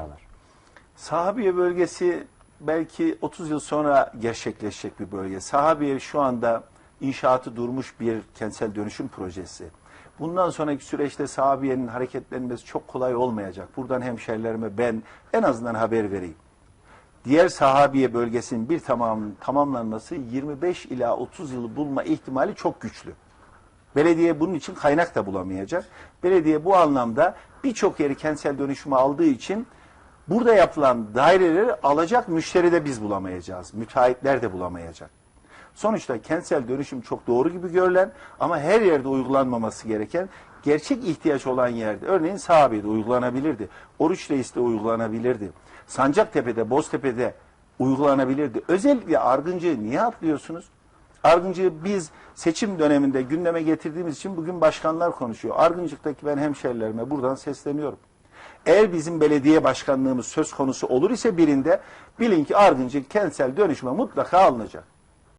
binalar? Sahabiye bölgesi belki 30 yıl sonra gerçekleşecek bir bölge. Sahabiye şu anda inşaatı durmuş bir kentsel dönüşüm projesi. Bundan sonraki süreçte Sahabiye'nin hareketlenmesi çok kolay olmayacak. Buradan hemşerilerime ben en azından haber vereyim. Diğer Sahabiye bölgesinin bir tamam, tamamlanması 25 ila 30 yılı bulma ihtimali çok güçlü. Belediye bunun için kaynak da bulamayacak. Belediye bu anlamda birçok yeri kentsel dönüşüme aldığı için burada yapılan daireleri alacak müşteri de biz bulamayacağız. Müteahhitler de bulamayacak. Sonuçta kentsel dönüşüm çok doğru gibi görülen ama her yerde uygulanmaması gereken gerçek ihtiyaç olan yerde. Örneğin Sahabe'de uygulanabilirdi. Oruç Reis'te uygulanabilirdi. Sancaktepe'de, Boztepe'de uygulanabilirdi. Özellikle Argıncı'yı niye atlıyorsunuz? Argıncı'yı biz seçim döneminde gündeme getirdiğimiz için bugün başkanlar konuşuyor. Argıncık'taki ben hemşerilerime buradan sesleniyorum. Eğer bizim belediye başkanlığımız söz konusu olur ise birinde bilin ki Argıncık kentsel dönüşüme mutlaka alınacak.